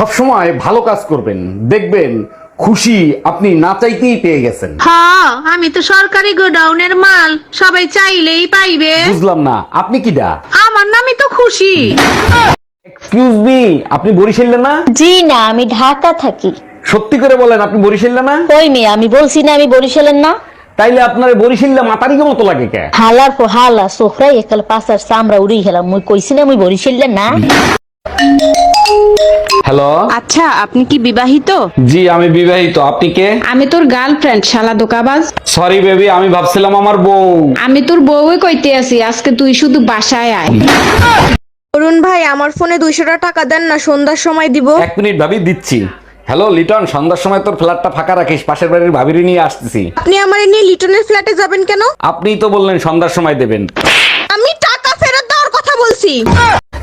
সবসময় ভালো কাজ করবেন। দেখবেন খুশি আপনি না চাইতেই পেয়ে গেছেন। হ্যাঁ আমি তো সরকারি গোডাউনের মাল সবাই চাইলেই পাইবে। বুঝলাম না আপনি কি দা? আমার নামই তো খুশি। এক্সকিউজ মি আপনি বরিশাল না জি না আমি ঢাকা থাকি। সত্যি করে বলেন আপনি বরিশাল না কই মেয়ে আমি বলছি না আমি বরিশালের না। তাইলে আপনার বরিশাল মাতারি মতো লাগে কে? হালার পর হালা সোফরাই একাল পাশার চামড়া উড়ি গেলাম। মুই কইছি না মুই বরিশালের না। হ্যালো? আচ্ছা আপনি কি বিবাহিত? জি আমি বিবাহিত। আপনি কে? আমি তোর গার্লফ্রেন্ড শালা দোকাবাজ। সরি বেবি আমি ভাবছিলাম আমার বউ। আমি তোর বউই কইতে আছি আজকে তুই শুধু বাসায় আয়। অরুণ ভাই আমার ফোনে দুইশোটা টাকা দেন না সন্ধ্যার সময় দিব। এক মিনিট ভাবি দিচ্ছি। হ্যালো লিটন সন্ধ্যার সময় তোর ফ্ল্যাটটা ফাঁকা রাখিস পাশের বাড়ির ভাবিরি নিয়ে আসতেছি। আপনি আমার নিয়ে লিটনের ফ্ল্যাটে যাবেন কেন? আপনিই তো বললেন সন্ধ্যার সময় দেবেন। আমি টাকা ফেরত দেওয়ার কথা বলছি।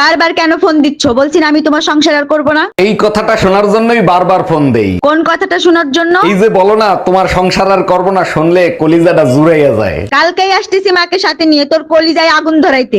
বারবার কেন ফোন দিচ্ছ? বলছি না আমি তোমার সংসার আর করব না। এই কথাটা শোনার জন্যই বারবার ফোন দেই। কোন কথাটা শোনার জন্য? এই যে বলো না তোমার সংসার আর করব না শুনলে কলিজাটা জুড়াইয়া যায়। কালকেই আসতেছি মাকে সাথে নিয়ে তোর কলিজায় আগুন ধরাইতে।